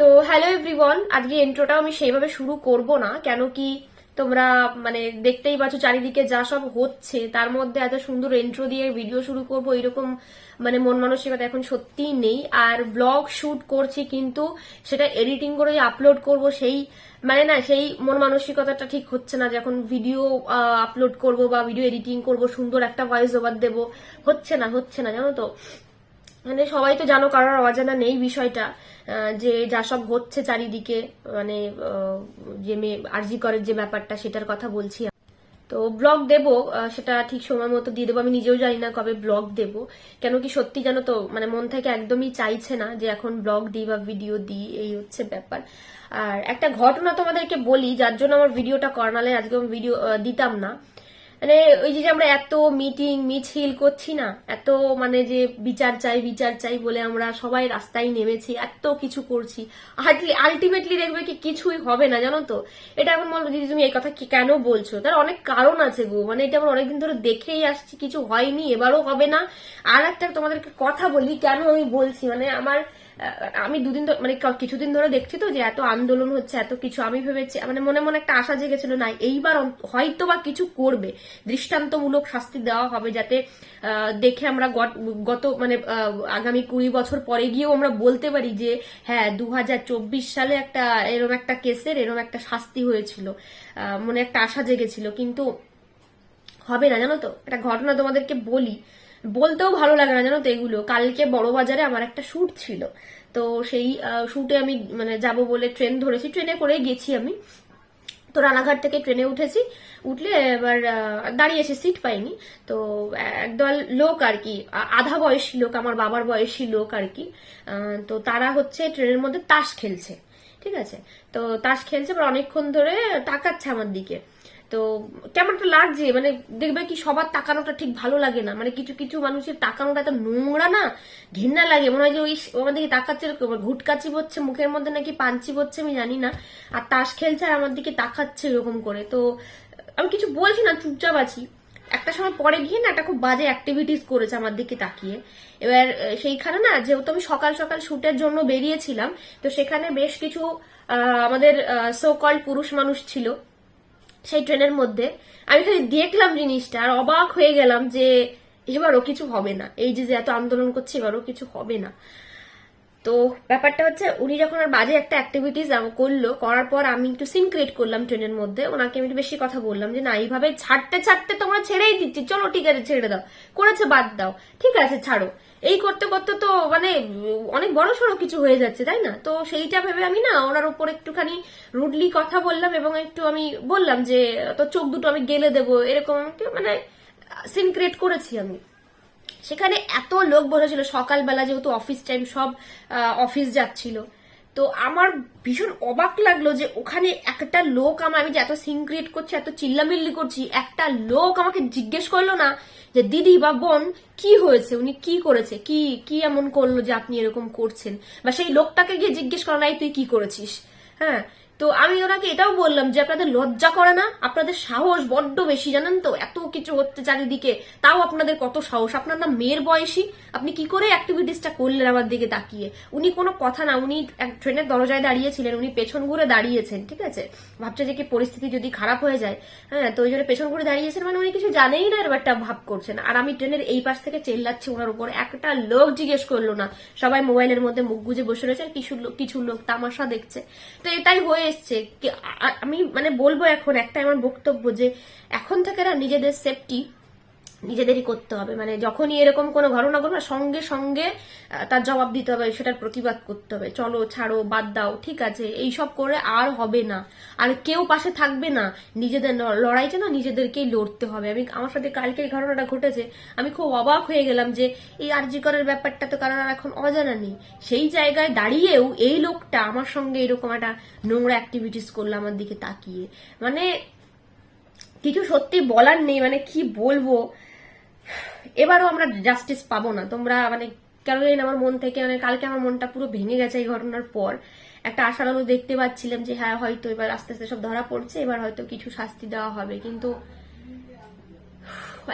তো hello everyone আজকে ইন্ট্রোটা আমি সেইভাবে শুরু করব না, কেন কি তোমরা মানে দেখতেই পাচ্ছ চারিদিকে যা সব হচ্ছে, তার মধ্যে এত সুন্দর ইন্ট্রো দিয়ে ভিডিও শুরু করব এরকম মানে মন মানসিকতা এখন সত্যিই নেই। আর ব্লগ শুট করছি কিন্তু সেটা এডিটিং করে আপলোড করব, সেই মানে না সেই মন মানসিকতাটা ঠিক হচ্ছে না যখন ভিডিও আপলোড করব বা ভিডিও এডিটিং করব, সুন্দর একটা ভয়েস ওভার দেবো, হচ্ছে না হচ্ছে না, জানো তো? মানে সবাই তো জানো কারোর অজানা নেই বিষয়টা যে যা সব হচ্ছে চারিদিকে মানে যে মেয়ে আরজি করের যে ব্যাপারটা সেটার কথা বলছি তো ব্লগ দেব সেটা ঠিক সময় মতো দিয়ে দেবো। আমি নিজেও জানি না কবে ব্লগ দেব। কেন কি সত্যি জানো তো মানে মন থেকে একদমই চাইছে না যে এখন ব্লগ দিই বা ভিডিও দিই, এই হচ্ছে ব্যাপার। আর একটা ঘটনা তোমাদেরকে বলি, যার জন্য আমার ভিডিওটা করালে আজকে আমি ভিডিও দিতাম না। মানে ওই যে আমরা এত মিটিং মিছিল করছি না, এত মানে যে বিচার চাই বিচার চাই বলে আমরা সবাই রাস্তায় নেমেছি, এত কিছু করছি। আলটিমেটলি দেখবে কি কিছুই হবে না, জানো তো? এটা এখন বলব দিদি, তুমি এই কথা কি কেন বলছো? তার অনেক কারণ আছে গো মানে এটা আমরা অনেকদিন ধরে দেখেই আসছি, কিছু হয়নি, এবারও হবে না। আর একটা তোমাদেরকে কথা বলি, কেন আমি বলছি? মানে আমার আমি দুদিন মানে কিছুদিন ধরে দেখছি তো যে এত আন্দোলন হচ্ছে, এত কিছু আমি ভেবেছি মানে মনে মনে একটা আশা জেগেছিল, না, এইবার হয়তো বা কিছু করবে, দৃষ্টান্তমূলক শাস্তি দেওয়া হবে যাতে দেখে আমরা গত- মানে আগামী কুড়ি বছর পরে গিয়েও আমরা বলতে পারি যে হ্যাঁ দু হাজার চব্বিশ সালে একটা এরম একটা কেসের এরম একটা শাস্তি হয়েছিল। মনে একটা আশা জেগেছিল, কিন্তু হবে না, জানো তো? একটা ঘটনা তোমাদেরকে বলি। বলতেও ভালো লাগে না, জানো তো এগুলো। কালকে বড় বাজারে আমার একটা শ্যুট ছিল। তো সেই শ্যুটে আমি মানে যাব বলে ট্রেন ধরেছি। ট্রেনে করে গেছি আমি। তো রানাঘাট থেকে ট্রেনে উঠেছি। উঠলে এবার দাঁড়িয়েছে সিট পাইনি। তো একদল লোক আর কি আধা বয়সী লোক, আমার বাবার বয়সী লোক আর কি তো তারা হচ্ছে ট্রেনের মধ্যে তাস খেলছে। ঠিক আছে? তো তাস খেলছে, এবার অনেকক্ষণ ধরে তাকাচ্ছে আমার দিকে। তো কেমন একটা লাগছে মানে দেখবে কি সবার তাকানোটা ঠিক ভালো লাগে না। মানে কিছু কিছু মানুষের তাকানোটা এত নোংরা না ঘৃণা লাগে। মনে হয় যে ওই থেকে তাকাচ্ছে ঘুটকাচি পড়ছে মুখের মধ্যে নাকি পাঞ্চি পড়ছে আমি জানি না। আর তাস খেলছে আর আমার দিকে তাকাচ্ছে এরকম করে। তো আমি কিছু বলছি না, চুপচাপ আছি। একটা সময় পরে গিয়ে না একটা খুব বাজে অ্যাক্টিভিটিস করেছে আমার দিকে তাকিয়ে। এবার সেইখানে না যেহেতু আমি সকাল সকাল শুটের জন্য বেরিয়েছিলাম, তো সেখানে বেশ কিছু আমাদের সো কল পুরুষ মানুষ ছিল। সেই ট্রেনের মধ্যে, আমি খালি দেখলাম জিনিসটা আর অবাক হয়ে গেলাম যে এবারও কিছু হবে না। এই যে এত আন্দোলন করছে, এবারও কিছু হবে না। তো ব্যাপারটা হচ্ছে উনি যখন আর বাজে একটা অ্যাক্টিভিটিস করল, করার পর আমি একটু সিন ক্রিয়েট করলাম ট্রেনের মধ্যে। ওনাকে আমি একটু বেশি কথা বললাম যে, না, এইভাবে ছাড়তে ছাড়তে তোমরা ছেড়েই দিচ্ছি। চলো, ঠিক আছে, ছেড়ে দাও। করেছে, বাদ দাও। ঠিক আছে, ছাড়ো। এই করতে করতে তো মানে অনেক বড় সড়ো কিছু হয়ে যাচ্ছে, তাই না? তো সেইটা ভেবে আমি না ওনার উপর একটুখানি রুডলি কথা বললাম এবং একটু আমি বললাম যে তো চোখ দুটো আমি গেলে দেবো। এরকম মানে সিন ক্রিয়েট করেছি আমি। সেখানে এত লোক বসেছিল। সকালবেলা যেহেতু অফিস টাইম সব অফিস যাচ্ছিল। তো আমার ভীষণ অবাক লাগল যে ওখানে একটা লোক আমার, আমি যে এত সিন ক্রিয়েট করছি, এত চিল্লামিল্লি করছি, একটা লোক আমাকে জিজ্ঞেস করল না যে, দিদি বা বোন, কি হয়েছে? উনি কি করেছে? কি কি এমন করল যে আপনি এরকম করছেন? বা সেই লোকটাকে গিয়ে জিজ্ঞেস করো নাই তুই কি করেছিস? হ্যাঁ? তো আমি ওনাকে এটাও বললাম যে আপনাদের লজ্জা করে না? আপনাদের সাহস বড্ড বেশি, জানেন তো? এত কিছু হচ্ছে চারিদিকে। তাও আপনাদের কত সাহস? আপনার না মেয়ের বয়সী? আপনি কি করে অ্যাক্টিভিটিসটা করলেন আমার দিকে তাকিয়ে? উনি কোনো কথা না, উনি এক ট্রেনের দরজায় দাঁড়িয়েছিলেন, উনি পেছন ঘুরে দাঁড়িয়েছেন, ঠিক আছে? ভাবছে যে কি পরিস্থিতি যদি খারাপ হয়ে যায় হ্যাঁ তো ওই জন্য পেছন ঘুরে দাঁড়িয়েছেন মানে উনি কিছু জানেই না একটা ভাব করছেন। আর আমি ট্রেনের এই পাশ থেকে চেল্লাচ্ছি ওনার উপর। একটা লোক জিজ্ঞেস করল না। সবাই মোবাইলের মধ্যে মুখ গুজে বসে রয়েছে, কিছু লোক কিছু লোক তামাশা দেখছে। তো এটাই হয়ে এসছে আমি মানে বলব এখন একটা আমার বক্তব্য যে এখন থেকে না নিজেদের সেফটি নিজেদেরই করতে হবে। মানে যখনই এরকম কোনো ঘটনা ঘটবে, সঙ্গে সঙ্গে তার জবাব দিতে হবে, সেটার প্রতিবাদ করতে হবে। চলো, ছাড়ো, বাদ দাও, ঠিক আছে, এইসব করে আর হবে না। আর কেউ পাশে থাকবে না। নিজেদের ল- লড়াইটা না নিজেদেরকেই লড়তে হবে। আমি, আমার সাথে কালকে এই ঘটনাটা ঘটেছে। আমি খুব অবাক হয়ে গেলাম যে, এই আরজিকরের ব্যাপারটা তো কারণ আর এখন অজানা নেই। সেই জায়গায় দাঁড়িয়েও এই লোকটা আমার সঙ্গে এরকম একটা নোংরা অ্যাক্টিভিটিস করল আমার দিকে তাকিয়ে। মানে কিছু সত্যি বলার নেই। মানে কি বলব? এবারও আমরা জাস্টিস পাবো না। তোমরা মানে কেন আমার মন থেকে মানে কালকে আমার মনটা পুরো ভেঙে গেছে এই ঘটনার পর। একটা আশার আলো দেখতে পাচ্ছিলাম যে হ্যাঁ হয়তো এবার আস্তে আস্তে সব ধরা পড়ছে, এবার হয়তো কিছু শাস্তি দেওয়া হবে। কিন্তু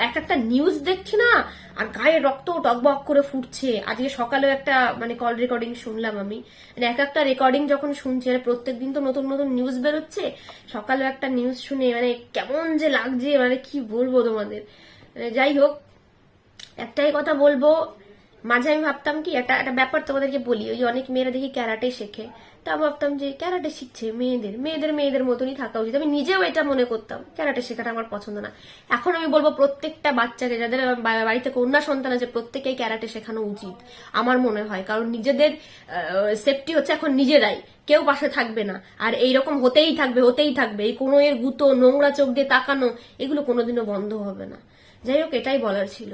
এক একটা নিউজ দেখছি না, আর গায়ে রক্ত টকবক করে ফুটছে। আজকে সকালেও একটা মানে কল রেকর্ডিং শুনলাম আমি। মানে এক একটা রেকর্ডিং যখন শুনছি মানে প্রত্যেকদিন তো নতুন নতুন নিউজ বেরোচ্ছে, সকালেও একটা নিউজ শুনে মানে কেমন যে লাগছে মানে কি বলব তোমাদের? মানে যাই হোক একটাই কথা বলব, মাঝে আমি ভাবতাম কি, একটা একটা ব্যাপার তোমাদেরকে বলি, ওই অনেক মেয়েরা দেখি ক্যারাটে শেখে, তা ভাবতাম যে ক্যারাটে শিখছে মেয়েদের মেয়েদের মেয়েদের মতনই থাকা উচিত। আমি নিজেও এটা মনে করতাম, ক্যারাটে শেখাটা আমার পছন্দ না। এখন আমি বলব প্রত্যেকটা বাচ্চাকে, যাদের বাড়িতে কন্যা সন্তান আছে, প্রত্যেকেই ক্যারাটে শেখানো উচিত, আমার মনে হয়। কারণ নিজেদের সেফটি হচ্ছে এখন নিজেরাই, কেউ পাশে থাকবে না। আর এইরকম হতেই থাকবে হতেই থাকবে। এই কোনো এর গুতো, নোংরা চোখ দিয়ে তাকানো, এগুলো কোনোদিনও বন্ধ হবে না। যাই হোক, এটাই বলার ছিল।